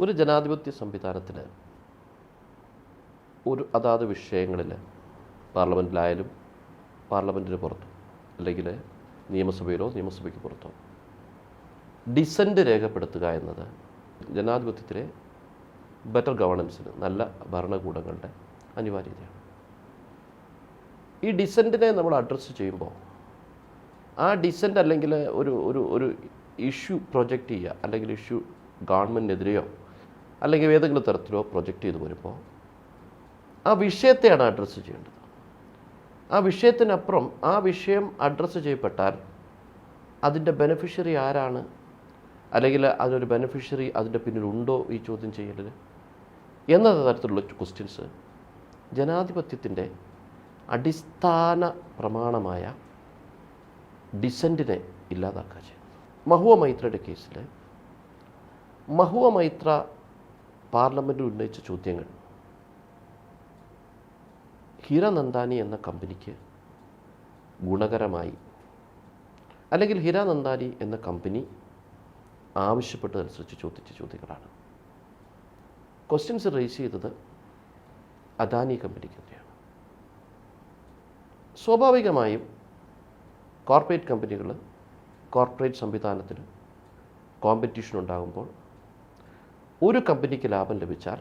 ഒരു ജനാധിപത്യ സംവിധാനത്തിൽ ഒരു അതാത് വിഷയങ്ങളിൽ പാർലമെന്റിലായാലും പാർലമെന്റിന് പുറത്തും അല്ലെങ്കിൽ നിയമസഭയിലോ നിയമസഭയ്ക്ക് പുറത്തോ ഡിസന്റ് രേഖപ്പെടുത്തുക എന്നത് ജനാധിപത്യത്തിലെ ബെറ്റർ ഗവർണൻസിന് നല്ല ഭരണകൂടങ്ങളുടെ അനിവാര്യതയാണ്. ഈ ഡിസന്റിനെ നമ്മൾ അഡ്രസ്സ് ചെയ്യുമ്പോൾ ആ ഡിസന്റ് അല്ലെങ്കിൽ ഒരു ഒരു ഒരു ഇഷ്യൂ പ്രൊജക്റ്റ് ചെയ്യുക അല്ലെങ്കിൽ ഇഷ്യൂ ഗവൺമെന്റിനെതിരെയോ അല്ലെങ്കിൽ ഏതെങ്കിലും തരത്തിലോ പ്രൊജക്റ്റ് ചെയ്ത് വരുമ്പോൾ ആ വിഷയത്തെയാണ് അഡ്രസ്സ് ചെയ്യേണ്ടത്. ആ വിഷയത്തിനപ്പുറം ആ വിഷയം അഡ്രസ്സ് ചെയ്യപ്പെട്ടാൽ അതിന്റെ ബെനിഫിഷ്യറി ആരാണ്? അല്ലെങ്കിൽ അതിനൊരു ബെനിഫിഷ്യറി അതിന്റെ പിന്നിലുണ്ടോ ഈ ചോദ്യം ചെയ്യേണ്ടത് എന്ന തരത്തിലുള്ള ക്വസ്റ്റ്യൻസ് ജനാധിപത്യത്തിന്റെ അടിസ്ഥാന പ്രമാണമായ ഡിസന്റിനെ ഇല്ലാതാക്കുക ചെയ്യുന്നത് മഹുവ മൈത്രയുടെ കേസിൽ മഹുവ മൈത്ര പാർലമെന്റിൽ ഉന്നയിച്ച ചോദ്യങ്ങൾ. ഹീര നന്ദാനി എന്ന കമ്പനിക്ക് ഗുണകരമായി അല്ലെങ്കിൽ ഹീര നന്ദാനി എന്ന കമ്പനി ആവശ്യപ്പെട്ടതനുസരിച്ച് ചോദിച്ച ചോദ്യങ്ങളാണ്. ക്വസ്റ്റ്യൻസ് റേസ് ചെയ്തത് അദാനി കമ്പനിക്കെതിരെയാണ്. സ്വാഭാവികമായും കോർപ്പറേറ്റ് കമ്പനികൾ കോർപ്പറേറ്റ് സംവിധാനത്തിന് കോമ്പറ്റീഷൻ ഉണ്ടാകുമ്പോൾ ഒരു കമ്പനിക്ക് ലാഭം ലഭിച്ചാൽ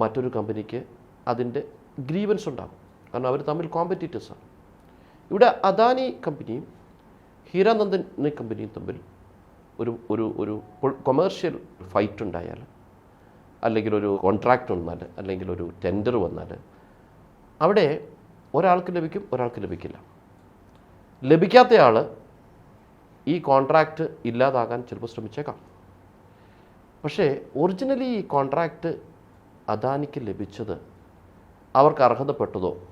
മറ്റൊരു കമ്പനിക്ക് അതിന്റെ ഗ്രീവൻസ് ഉണ്ടാകും. കാരണം അവർ തമ്മിൽ കോമ്പറ്റീറ്റേഴ്സാണ് ഇവിടെ അദാനി കമ്പനിയും ഹീരാനന്ദൻ കമ്പനിയും തമ്മിൽ ഒരു ഒരു ഒരു കൊമേഴ്ഷ്യൽ ഫൈറ്റ് ഉണ്ടായാൽ അല്ലെങ്കിൽ ഒരു കോൺട്രാക്റ്റ് വന്നാൽ അല്ലെങ്കിൽ ഒരു ടെൻഡർ വന്നാൽ അവിടെ ഒരാൾക്ക് ലഭിക്കും ഒരാൾക്ക് ലഭിക്കില്ല. ലഭിക്കാത്തയാൾ ഈ കോൺട്രാക്റ്റ് ഇല്ലാതാകാൻ ചിലപ്പോൾ ശ്രമിച്ചേക്കാം. പക്ഷേ ഒറിജിനലി ഈ കോൺട്രാക്റ്റ് അദാനിക്ക് ലഭിച്ചത് അവർക്ക് അർഹതപ്പെട്ടതോ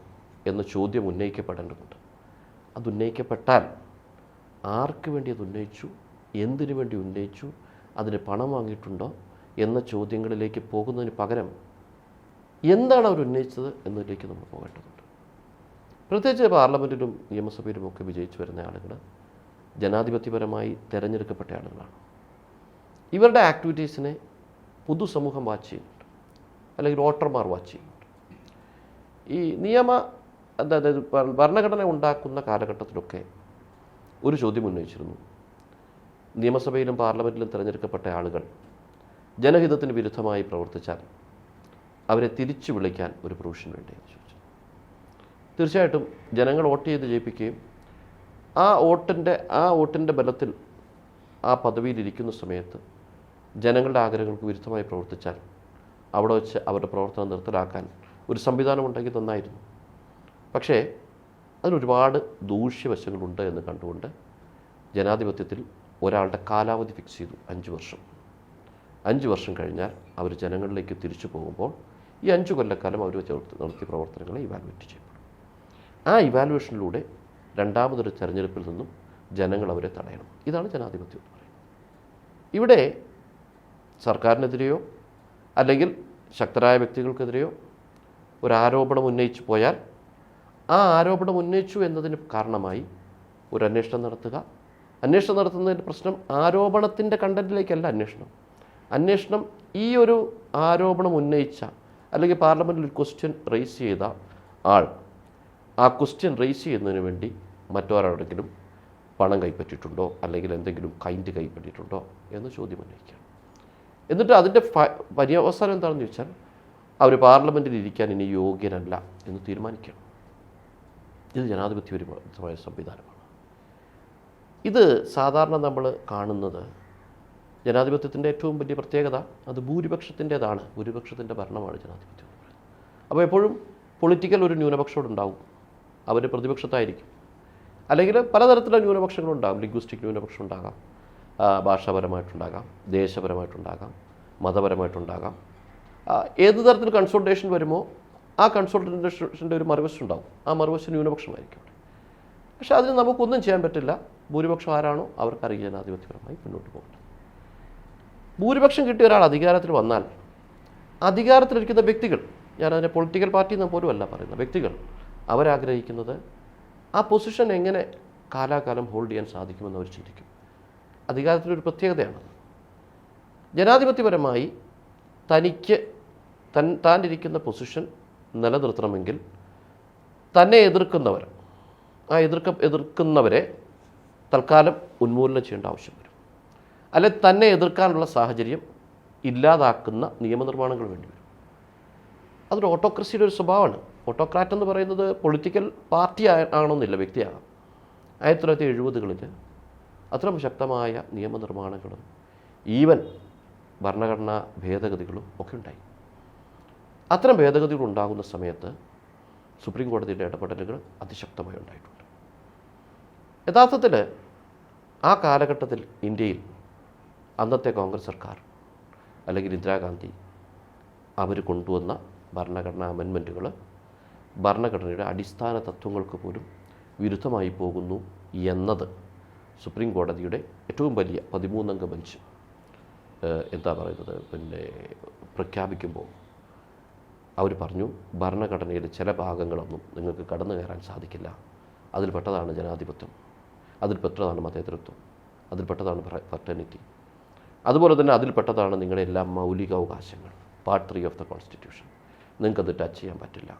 എന്ന ചോദ്യം ഉന്നയിക്കപ്പെടേണ്ടതുണ്ട്. അത് ഉന്നയിക്കപ്പെട്ടാൽ ആർക്ക് വേണ്ടി അത് ഉന്നയിച്ചു? എന്തിനു വേണ്ടി ഉന്നയിച്ചു? അതിന് പണം വാങ്ങിയിട്ടുണ്ടോ? എന്ന ചോദ്യങ്ങളിലേക്ക് പോകുന്നതിന് പകരം എന്താണ് അവർ ഉന്നയിച്ചത് എന്നതിലേക്ക് നമ്മൾ പോകേണ്ടതുണ്ട്. പ്രത്യേകിച്ച് പാർലമെന്റിലും നിയമസഭയിലുമൊക്കെ വിജയിച്ചു വരുന്ന ആളുകൾ ജനാധിപത്യപരമായി തിരഞ്ഞെടുക്കപ്പെട്ട ആളുകളാണ്. ഇവരുടെ ആക്ടിവിറ്റീസിനെ പൊതുസമൂഹം വാച്ച് ചെയ്യുന്നുണ്ട്. അല്ലെങ്കിൽ വോട്ടർമാർ വാച്ച് ചെയ്യുന്നുണ്ട്. ഈ നിയമ അതായത് ഭരണഘടന ഉണ്ടാക്കുന്ന കാലഘട്ടത്തിലൊക്കെ ഒരു ചോദ്യം ഉന്നയിച്ചിരുന്നു. നിയമസഭയിലും പാർലമെന്റിലും തിരഞ്ഞെടുക്കപ്പെട്ട ആളുകൾ ജനഹിതത്തിന് വിരുദ്ധമായി പ്രവർത്തിച്ചാൽ അവരെ തിരിച്ചു വിളിക്കാൻ ഒരു പ്രൊവിഷൻ വേണ്ടി എന്ന് ചോദിച്ചു. തീർച്ചയായിട്ടും ജനങ്ങൾ വോട്ട് ചെയ്ത് ജയിപ്പിക്കുകയും ആ വോട്ടിന്റെ ആ വോട്ടിന്റെ ബലത്തിൽ ആ പദവിയിലിരിക്കുന്ന സമയത്ത് ജനങ്ങളുടെ ആഗ്രഹങ്ങൾക്ക് വിരുദ്ധമായി പ്രവർത്തിച്ചാൽ അവിടെ വെച്ച് അവരുടെ പ്രവർത്തനം നിർത്തലാക്കാൻ ഒരു സംവിധാനമുണ്ടെങ്കിൽ നന്നായിരുന്നു. പക്ഷേ അതിനൊരുപാട് ദൂഷ്യവശങ്ങളുണ്ട് എന്ന് കണ്ടുകൊണ്ട് ജനാധിപത്യത്തിൽ ഒരാളുടെ കാലാവധി ഫിക്സ് ചെയ്തു അഞ്ച് വർഷം. അഞ്ച് വർഷം കഴിഞ്ഞാൽ അവർ ജനങ്ങളിലേക്ക് തിരിച്ചു പോകുമ്പോൾ ഈ അഞ്ച് കൊല്ലക്കാലം അവർ ചേർത്ത് നടത്തിയ പ്രവർത്തനങ്ങളെ ഇവാലുവേറ്റ് ചെയ്യപ്പെടും. ആ ഇവാലുവേഷനിലൂടെ രണ്ടാമതൊരു തെരഞ്ഞെടുപ്പിൽ നിന്നും ജനങ്ങൾ അവരെ തടയണം. ഇതാണ് ജനാധിപത്യം എന്ന് പറയുന്നത്. ഇവിടെ സർക്കാരിനെതിരെയോ അല്ലെങ്കിൽ ശക്തരായ വ്യക്തികൾക്കെതിരെയോ ഒരു ആരോപണം ഉന്നയിച്ചു പോയാൽ ആ ആരോപണം ഉന്നയിച്ചു എന്നതിന് കാരണമായി ഒരു അന്വേഷണം നടത്തുക. അന്വേഷണം നടത്തുന്നതിന്റെ പ്രശ്നം ആരോപണത്തിന്റെ കണ്ടന്റിലേക്കല്ല അന്വേഷണം. അന്വേഷണം ഈ ഒരു ആരോപണം ഉന്നയിച്ച അല്ലെങ്കിൽ പാർലമെന്റിൽ ക്വസ്റ്റ്യൻ റേസ് ചെയ്ത ആൾ ആ ക്വസ്റ്റ്യൻ റേസ് ചെയ്യുന്നതിന് വേണ്ടി മറ്റൊരാളെങ്കിലും പണം കൈപ്പറ്റിയിട്ടുണ്ടോ? അല്ലെങ്കിൽ എന്തെങ്കിലും കൈൻഡ് കൈപ്പറ്റിയിട്ടുണ്ടോ? എന്ന് ചോദ്യം ഉന്നയിക്കുക എന്നിട്ട് അതിന്റെ പര്യവസാനം എന്താണെന്ന് ചോദിച്ചാൽ അവർ പാർലമെന്റിൽ ഇരിക്കാൻ ഇനി യോഗ്യനല്ല എന്ന് തീരുമാനിക്കണം. ഇത് ജനാധിപത്യപരമായ സംവിധാനമാണ്. ഇത് സാധാരണ നമ്മൾ കാണുന്നത് ജനാധിപത്യത്തിന്റെ ഏറ്റവും വലിയ പ്രത്യേകത അത് ഭൂരിപക്ഷത്തിന്റേതാണ്. ഭൂരിപക്ഷത്തിന്റെ ഭരണമാണ് ജനാധിപത്യം എന്ന് പറയുന്നത്. അപ്പോൾ എപ്പോഴും പൊളിറ്റിക്കൽ ഒരു ന്യൂനപക്ഷം ഉണ്ടാവും. അവർ പ്രതിപക്ഷത്തായിരിക്കും. അല്ലെങ്കിൽ പലതരത്തിലുള്ള ന്യൂനപക്ഷങ്ങളുണ്ടാകും ലിംഗ്വിസ്റ്റിക് ന്യൂനപക്ഷം ഉണ്ടാകാം. ഭാഷാപരമായിട്ടുണ്ടാകാം ദേശപരമായിട്ടുണ്ടാകാം മതപരമായിട്ടുണ്ടാകാം. ഏത് തരത്തിൽ കൺസൾട്ടേഷൻ വരുമോ ആ കൺസൾട്ടേഷന്റെ ഒരു മറുവശം ഉണ്ടാകും ആ മറുവശം ന്യൂനപക്ഷമായിരിക്കും. പക്ഷേ അതിന് നമുക്കൊന്നും ചെയ്യാൻ പറ്റില്ല. ഭൂരിപക്ഷം ആരാണോ അവർക്കറിയാം ജനാധിപത്യപരമായി മുന്നോട്ട് പോകട്ടെ. ഭൂരിപക്ഷം കിട്ടിയ ഒരാൾ അധികാരത്തിൽ വന്നാൽ അധികാരത്തിലിരിക്കുന്ന വ്യക്തികൾ ഞാനതിനെ പൊളിറ്റിക്കൽ പാർട്ടി എന്ന് പോലും അല്ല പറയുന്നത് വ്യക്തികൾ അവരാഗ്രഹിക്കുന്നത് ആ പൊസിഷൻ എങ്ങനെ കാലാകാലം ഹോൾഡ് ചെയ്യാൻ സാധിക്കുമെന്ന് അവർ ചിന്തിക്കും. അധികാരത്തിലൊരു പ്രത്യേകതയാണ്. ജനാധിപത്യപരമായി തനിക്ക് തൻ താനിരിക്കുന്ന പൊസിഷൻ നിലനിർത്തണമെങ്കിൽ തന്നെ എതിർക്കുന്നവർ ആ എതിർക്ക എതിർക്കുന്നവരെ തൽക്കാലം ഉന്മൂലനം ചെയ്യേണ്ട ആവശ്യം വരും. അല്ലെ തന്നെ എതിർക്കാനുള്ള സാഹചര്യം ഇല്ലാതാക്കുന്ന നിയമനിർമ്മാണങ്ങൾ വേണ്ടി വരും. അതൊരു ഓട്ടോക്രസിയുടെ ഒരു സ്വഭാവമാണ്. ഓട്ടോക്രാറ്റ് എന്ന് പറയുന്നത് പൊളിറ്റിക്കൽ പാർട്ടി ആ- ആണെന്നില്ല വ്യക്തിയാകാം. ആയിരത്തി തൊള്ളായിരത്തി എഴുപതുകളിൽ അത്തരം ശക്തമായ നിയമനിർമ്മാണങ്ങളും ഈവൻ ഭരണഘടനാ ഭേദഗതികളും ഒക്കെ ഉണ്ടായി. അത്തരം ഭേദഗതികൾ ഉണ്ടാകുന്ന സമയത്ത് സുപ്രീം കോടതിയുടെ ഇടപെടലുകൾ അതിശക്തമായി ഉണ്ടായിട്ടുണ്ട്. യഥാർത്ഥത്തിൽ ആ കാലഘട്ടത്തിൽ ഇന്ത്യയിൽ അന്നത്തെ കോൺഗ്രസ് സർക്കാർ അല്ലെങ്കിൽ ഇന്ദിരാഗാന്ധി അവർ കൊണ്ടുവന്ന ഭരണഘടനാ അമെൻമെന്റുകൾ ഭരണഘടനയുടെ അടിസ്ഥാന തത്വങ്ങൾക്ക് പോലും വിരുദ്ധമായി പോകുന്നു എന്നത് സുപ്രീം കോടതിയുടെ ഏറ്റവും വലിയ പതിമൂന്നംഗ ബെഞ്ച് എന്താ പറയുന്നത്? പിന്നെ പ്രഖ്യാപിക്കുമ്പോൾ അവർ പറഞ്ഞു ഭരണഘടനയിലെ ചില ഭാഗങ്ങളൊന്നും നിങ്ങൾക്ക് കടന്നു കയറാൻ സാധിക്കില്ല. അതിൽപ്പെട്ടതാണ് ജനാധിപത്യം. അതിൽപ്പെട്ടതാണ് മതേതൃത്വം അതിൽപ്പെട്ടതാണ് ഫെർട്ടനിറ്റി അതുപോലെ തന്നെ അതിൽപ്പെട്ടതാണ് നിങ്ങളുടെ എല്ലാ മൗലിക അവകാശങ്ങൾ part three of the constitution നിങ്ങൾക്കത് ടച്ച് ചെയ്യാൻ പറ്റില്ല.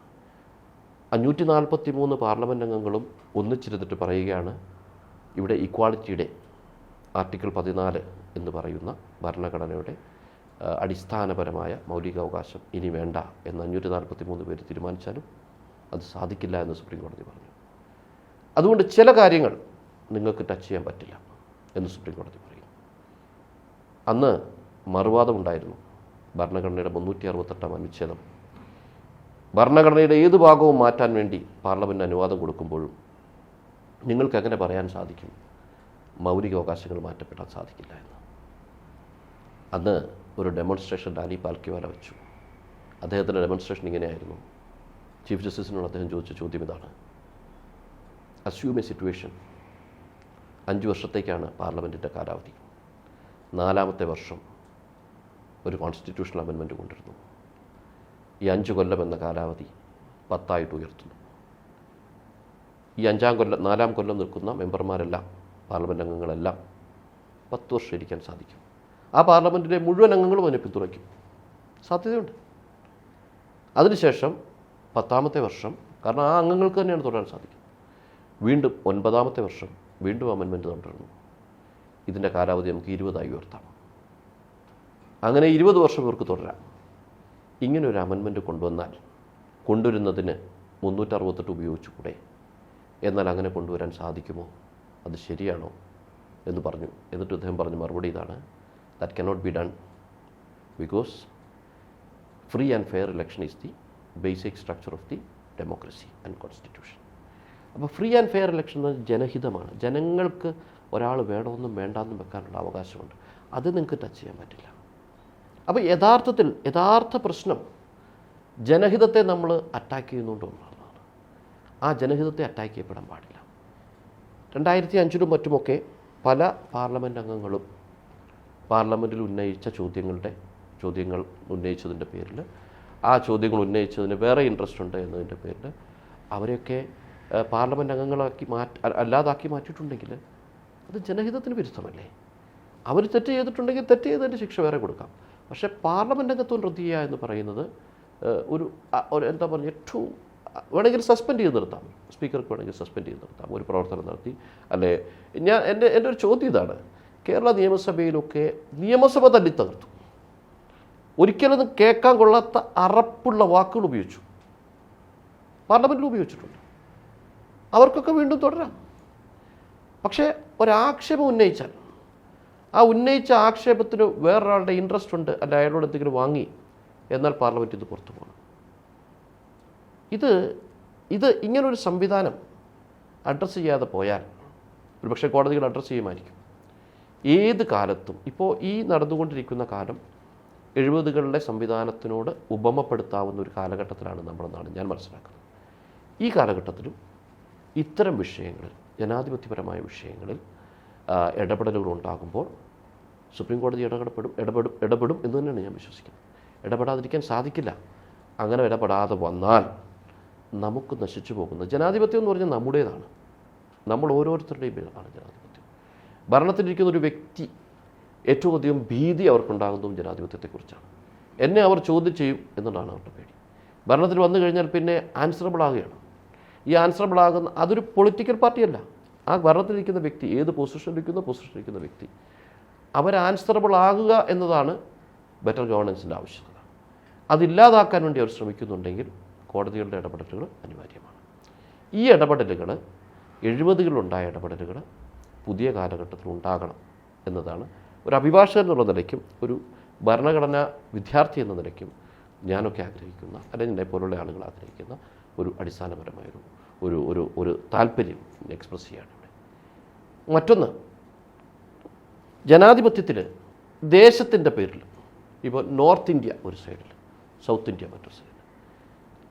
അഞ്ഞൂറ്റി നാൽപ്പത്തി മൂന്ന് പാർലമെന്റ് അംഗങ്ങളും ഒന്നിച്ചിരുന്നിട്ട് പറയുകയാണ് ഇവിടെ ഇക്വാളിറ്റിയുടെ ആർട്ടിക്കിൾ പതിനാല് എന്ന് പറയുന്ന ഭരണഘടനയുടെ അടിസ്ഥാനപരമായ മൗലികാവകാശം ഇനി വേണ്ട എന്ന് അഞ്ഞൂറ്റി നാൽപ്പത്തി മൂന്ന് പേര് തീരുമാനിച്ചാലും അത് സാധിക്കില്ല എന്ന് സുപ്രീം കോടതി പറഞ്ഞു. അതുകൊണ്ട് ചില കാര്യങ്ങൾ നിങ്ങൾക്ക് ടച്ച് ചെയ്യാൻ പറ്റില്ല എന്ന് സുപ്രീം കോടതി പറയും അന്ന് മറുവാദമുണ്ടായിരുന്നു ഭരണഘടനയുടെ മുന്നൂറ്റി അറുപത്തെട്ടാം അനുച്ഛേദം. ഭരണഘടനയുടെ ഏത് ഭാഗവും മാറ്റാൻ വേണ്ടി പാർലമെന്റ് അനുവാദം കൊടുക്കുമ്പോഴും നിങ്ങൾക്ക് എങ്ങനെ പറയാൻ സാധിക്കും. മൗലിക അവകാശങ്ങൾ മാറ്റപ്പെടാൻ സാധിക്കില്ല എന്ന്. അന്ന് ഒരു ഡെമോൺസ്ട്രേഷൻ ഡാനി പാൽക്കിവാല വെച്ചു. അദ്ദേഹത്തിന്റെ ഡെമോൺസ്ട്രേഷൻ ഇങ്ങനെയായിരുന്നു. ചീഫ് ജസ്റ്റിസിനോട് അദ്ദേഹം ചോദിച്ച ചോദ്യം ഇതാണ്. അസ്യൂം എ സിറ്റുവേഷൻ അഞ്ച് വർഷത്തേക്കാണ് പാർലമെന്റിന്റെ കാലാവധി. നാലാമത്തെ വർഷം ഒരു കോൺസ്റ്റിറ്റ്യൂഷണൽ അമെൻമെന്റ് കൊണ്ടിരുന്നു ഈ അഞ്ച് കൊല്ലം എന്ന കാലാവധി പത്തായിട്ട് ഉയർത്തുന്നു. ഈ അഞ്ചാം കൊല്ലം നാലാം കൊല്ലം നിൽക്കുന്ന മെമ്പർമാരെല്ലാം പാർലമെന്റ് അംഗങ്ങളെല്ലാം പത്ത് വർഷം ഇരിക്കാൻ സാധിക്കും. ആ പാർലമെന്റിലെ മുഴുവൻ അംഗങ്ങളും അതിനെ പിന്തുണയ്ക്കും. സാധ്യതയുണ്ട്. അതിനുശേഷം പത്താമത്തെ വർഷം കാരണം ആ അംഗങ്ങൾക്ക് തന്നെയാണ് തുടരാൻ സാധിക്കും. വീണ്ടും ഒൻപതാമത്തെ വർഷം വീണ്ടും അമെൻമെന്റ് തുടരുന്നു ഇതിന്റെ കാലാവധി നമുക്ക് ഇരുപതായി ഉയർത്താം. അങ്ങനെ ഇരുപത് വർഷം ഇവർക്ക് തുടരാം. ഇങ്ങനെ ഒരു അമെൻമെന്റ് കൊണ്ടുവന്നാൽ കൊണ്ടുവരുന്നതിന് മുന്നൂറ്ററുപത്തെട്ട് ഉപയോഗിച്ചുകൂടെ? എന്നാൽ അങ്ങനെ കൊണ്ടുവരാൻ സാധിക്കുമോ? അത് ശരിയാണോ? എന്ന് പറഞ്ഞു. എന്നിട്ട് അദ്ദേഹം പറഞ്ഞ മറുപടി ഇതാണ്. That cannot be done because free and fair election is the basic structure of the democracy and constitution അപ്പോൾ ഫ്രീ ആൻഡ് ഫെയർ ഇലക്ഷൻ എന്നത് ജനഹിതമാണ്. ജനങ്ങൾക്ക് ഒരാൾ വേണമെന്നും വേണ്ടാന്നും വെക്കാനുള്ള അവകാശമുണ്ട്. അത് നിങ്ങൾക്ക് ടച്ച് ചെയ്യാൻ പറ്റില്ല. അപ്പോൾ യഥാർത്ഥത്തിൽ യഥാർത്ഥ പ്രശ്നം ജനഹിതത്തെ നമ്മൾ അറ്റാക്ക് ചെയ്യുന്നുണ്ടോ എന്നുള്ളതാണ്. ആ ജനഹിതത്തെ അറ്റാക്ക് ചെയ്യപ്പെടാൻ പാടില്ല. രണ്ടായിരത്തി അഞ്ചിലും മറ്റുമൊക്കെ പല പാർലമെന്റ് അംഗങ്ങളും പാർലമെന്റിൽ ഉന്നയിച്ച ചോദ്യങ്ങളുടെ ചോദ്യങ്ങൾ ഉന്നയിച്ചതിന്റെ പേരിൽ ആ ചോദ്യങ്ങൾ ഉന്നയിച്ചതിന് വേറെ ഇൻട്രസ്റ്റ് ഉണ്ട് എന്നതിന്റെ പേരിൽ അവരെയൊക്കെ പാർലമെന്റ് അംഗങ്ങളാക്കി മാറ്റി അല്ലാതാക്കി മാറ്റിയിട്ടുണ്ടെങ്കിൽ അത് ജനഹിതത്തിന് വിരുദ്ധമല്ലേ? അവർ തെറ്റ് ചെയ്തിട്ടുണ്ടെങ്കിൽ തെറ്റ് ചെയ്തതിന്റെ ശിക്ഷ വേറെ കൊടുക്കാം. പക്ഷേ പാർലമെന്റ് അംഗത്വം റദ്ദ് എന്ന് പറയുന്നത് ഒരു എന്താ പറയുക ഏറ്റവും വേണമെങ്കിൽ സസ്പെൻഡ് ചെയ്ത് നിർത്താം. സ്പീക്കർക്ക് വേണമെങ്കിൽ സസ്പെൻഡ് ചെയ്ത് നിർത്താം. ഒരു പ്രവർത്തനം നടത്തി. അല്ലെ? ഞാൻ എന്റെ എന്റെ ഒരു ചോദ്യം ഇതാണ്. കേരള നിയമസഭയിലൊക്കെ നിയമസഭ തല്ലി തകർത്തു. ഒരിക്കലും കേൾക്കാൻ കൊള്ളാത്ത അറപ്പുള്ള വാക്കുകൾ ഉപയോഗിച്ചു. പാർലമെന്റിൽ ഉപയോഗിച്ചിട്ടുണ്ട്. അവർക്കൊക്കെ വീണ്ടും തുടരാം. പക്ഷേ ഒരാക്ഷേപം ഉന്നയിച്ചാൽ ആ ഉന്നയിച്ച ആക്ഷേപത്തിന് വേറൊരാളുടെ ഇൻട്രസ്റ്റ് ഉണ്ട് അല്ല അയാളോട് എന്തെങ്കിലും വാങ്ങി എന്നാൽ പാർലമെന്റ് ഇത് പുറത്തു പോകണം. ഇത് ഇത് ഇങ്ങനൊരു സംവിധാനം അഡ്രസ്സ് ചെയ്യാതെ പോയാൽ ഒരുപക്ഷെ കോടതികൾ അഡ്രസ്സ് ചെയ്യുമായിരിക്കും. ഏത് കാലത്തും ഇപ്പോൾ ഈ നടന്നുകൊണ്ടിരിക്കുന്ന കാലം എഴുപതുകളിലെ സംവിധാനത്തിനോട് ഉപമപ്പെടുത്താവുന്ന ഒരു കാലഘട്ടത്തിലാണ് നമ്മളെന്നാണ് ഞാൻ മനസ്സിലാക്കുന്നത് ഈ കാലഘട്ടത്തിലും ഇത്തരം വിഷയങ്ങളിൽ ജനാധിപത്യപരമായ വിഷയങ്ങളിൽ ഇടപെടലുകൾ ഉണ്ടാകുമ്പോൾ സുപ്രീം കോടതി ഇടപെടപ്പെടും ഇടപെടും ഇടപെടും എന്ന് തന്നെയാണ് ഞാൻ വിശ്വസിക്കുന്നത്. ഇടപെടാതിരിക്കാൻ സാധിക്കില്ല. അങ്ങനെ ഇടപെടാതെ വന്നാൽ നമുക്ക് നശിച്ചു പോകുന്നത് ജനാധിപത്യം എന്ന് പറഞ്ഞാൽ നമ്മുടേതാണ്. നമ്മൾ ഓരോരുത്തരുടെയും ആണ് ജനാധിപത്യം. ഭരണത്തിലിരിക്കുന്ന ഒരു വ്യക്തി ഏറ്റവും അധികം ഭീതി അവർക്കുണ്ടാകുന്നതും ജനാധിപത്യത്തെക്കുറിച്ചാണ്. എന്നെ അവർ ചോദ്യം ചെയ്യും എന്നുള്ളതാണ് അവരുടെ പേടി. ഭരണത്തിൽ വന്നു കഴിഞ്ഞാൽ പിന്നെ ആൻസറബിൾ ആകുകയാണ്. ഈ ആൻസറബിൾ ആകുന്ന അതൊരു പൊളിറ്റിക്കൽ പാർട്ടിയല്ല ആ ഭരണത്തിലിരിക്കുന്ന വ്യക്തി ഏത് പൊസിഷനിലിരിക്കുന്ന പൊസിഷനിലിരിക്കുന്ന വ്യക്തി അവർ ആൻസറബിൾ ആകുക എന്നതാണ് ബെറ്റർ ഗവർണൻസിന്റെ ആവശ്യകത. അതില്ലാതാക്കാൻ വേണ്ടി അവർ ശ്രമിക്കുന്നുണ്ടെങ്കിൽ കോടതികളുടെ ഇടപെടലുകൾ അനിവാര്യമാണ്. ഈ ഇടപെടലുകൾ എഴുപതുകളിലുണ്ടായ ഇടപെടലുകൾ പുതിയ കാലഘട്ടത്തിൽ ഉണ്ടാകണം എന്നതാണ് ഒരു അഭിഭാഷകൻ എന്നുള്ള നിലയ്ക്കും ഒരു ഭരണഘടനാ വിദ്യാർത്ഥി എന്ന നിലയ്ക്കും ഞാനൊക്കെ ആഗ്രഹിക്കുന്ന അല്ലെങ്കിൽ എന്നെ പോലുള്ള ആളുകൾ ആഗ്രഹിക്കുന്ന ഒരു അടിസ്ഥാനപരമായ ഒരു ഒരു ഒരു ഒരു താല്പര്യം എക്സ്പ്രസ് ചെയ്യാണ് ഇവിടെ. മറ്റൊന്ന് ജനാധിപത്യത്തിൽ ദേശത്തിന്റെ പേരിൽ ഇപ്പോൾ നോർത്ത് ഇന്ത്യ ഒരു സൈഡിൽ സൗത്ത് ഇന്ത്യ മറ്റൊരു സൈഡിൽ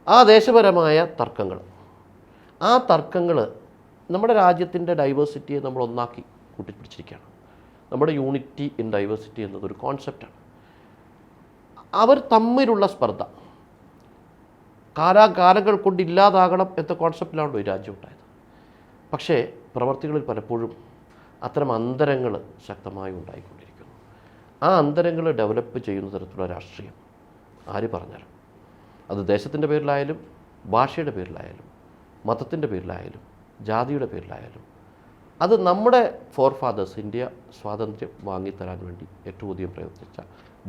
ആ ദേശപരമായ തർക്കങ്ങൾ. ആ തർക്കങ്ങൾ നമ്മുടെ രാജ്യത്തിന്റെ ഡൈവേഴ്സിറ്റിയെ നമ്മൾ ഒന്നാക്കി കൂട്ടിപ്പിടിച്ചിരിക്കുകയാണ്. നമ്മുടെ യൂണിറ്റി ഇൻ ഡൈവേഴ്സിറ്റി എന്നതൊരു കോൺസെപ്റ്റാണ്. അവർ തമ്മിലുള്ള സ്പർദ്ധ. കാലാകാലങ്ങൾ കൊണ്ട് ഇല്ലാതാകണം എന്ന കോൺസെപ്റ്റിലാണല്ലോ ഈ രാജ്യം ഉണ്ടായത്. പക്ഷേ പ്രവർത്തികളിൽ പലപ്പോഴും അത്തരം അന്തരങ്ങൾ ശക്തമായി ഉണ്ടായിക്കൊണ്ടിരിക്കുന്നു. ആ അന്തരങ്ങൾ ഡെവലപ്പ് ചെയ്യുന്ന തരത്തിലുള്ള രാഷ്ട്രീയം ആര് പറഞ്ഞാലും അത് ദേശത്തിന്റെ പേരിലായാലും ഭാഷയുടെ പേരിലായാലും മതത്തിന്റെ പേരിലായാലും ജാതിയുടെ പേരിലായാലും. അത് നമ്മുടെ ഫോർ ഫാദേഴ്സ് ഇന്ത്യ സ്വാതന്ത്ര്യം വാങ്ങിത്തരാൻ വേണ്ടി ഏറ്റവും അധികം പ്രയത്നിച്ച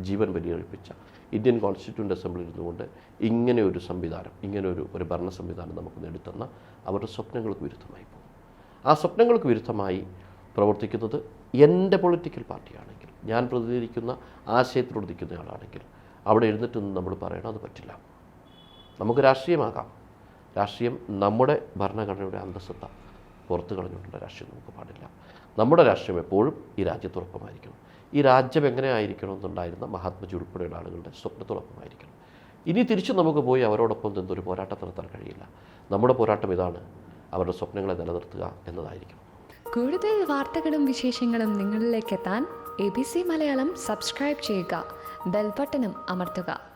ജീവൻ ബലിയർപ്പിച്ച ഇന്ത്യൻ കോൺസ്റ്റിറ്റ്യൂന്റ് അസംബ്ലി ഇരുന്നുകൊണ്ട് ഇങ്ങനെ ഒരു സംവിധാനം ഇങ്ങനെ ഒരു ഒരു ഭരണ സംവിധാനം നമുക്ക് നേടിത്തന്ന അവരുടെ സ്വപ്നങ്ങൾക്ക് വിരുദ്ധമായി പോകും. ആ സ്വപ്നങ്ങൾക്ക് വിരുദ്ധമായി പ്രവർത്തിക്കുന്നത് എന്റെ പൊളിറ്റിക്കൽ പാർട്ടിയാണെങ്കിൽ ഞാൻ പ്രതിനിധീകരിക്കുന്ന ആശയത്തിൽ നിൽക്കുന്ന ആളാണെങ്കിൽ അവിടെ എഴുന്നിട്ടൊന്നും നമ്മൾ പറയണം അത് പറ്റില്ല. നമുക്ക് രാഷ്ട്രീയമാകാം രാഷ്ട്രീയം നമ്മുടെ ഭരണഘടനയുടെ അന്തസ്സത്ത പുറത്തു കളഞ്ഞുകൊണ്ടുള്ള രാഷ്ട്രീയം നമുക്ക് പാടില്ല. നമ്മുടെ രാഷ്ട്രീയം എപ്പോഴും ഈ രാജ്യത്തോടൊപ്പമായിരിക്കണം ഈ രാജ്യം എങ്ങനെ ആയിരിക്കണം എന്നുണ്ടായിരുന്ന മഹാത്മജി ഉൾപ്പെടെയുള്ള ആളുകളുടെ സ്വപ്നത്തോടൊപ്പമായിരിക്കണം ഇനി തിരിച്ച് നമുക്ക് പോയി അവരോടൊപ്പം നിന്നൊരു പോരാട്ടം നടത്താൻ കഴിയില്ല. നമ്മുടെ പോരാട്ടം ഇതാണ്. അവരുടെ സ്വപ്നങ്ങളെ നിലനിർത്തുക എന്നതായിരിക്കണം. കൂടുതൽ വാർത്തകളും വിശേഷങ്ങളും നിങ്ങളിലേക്ക് എത്താൻ A B C Malayalam subscribe ചെയ്യുക. ബെൽബട്ടനും അമർത്തുക.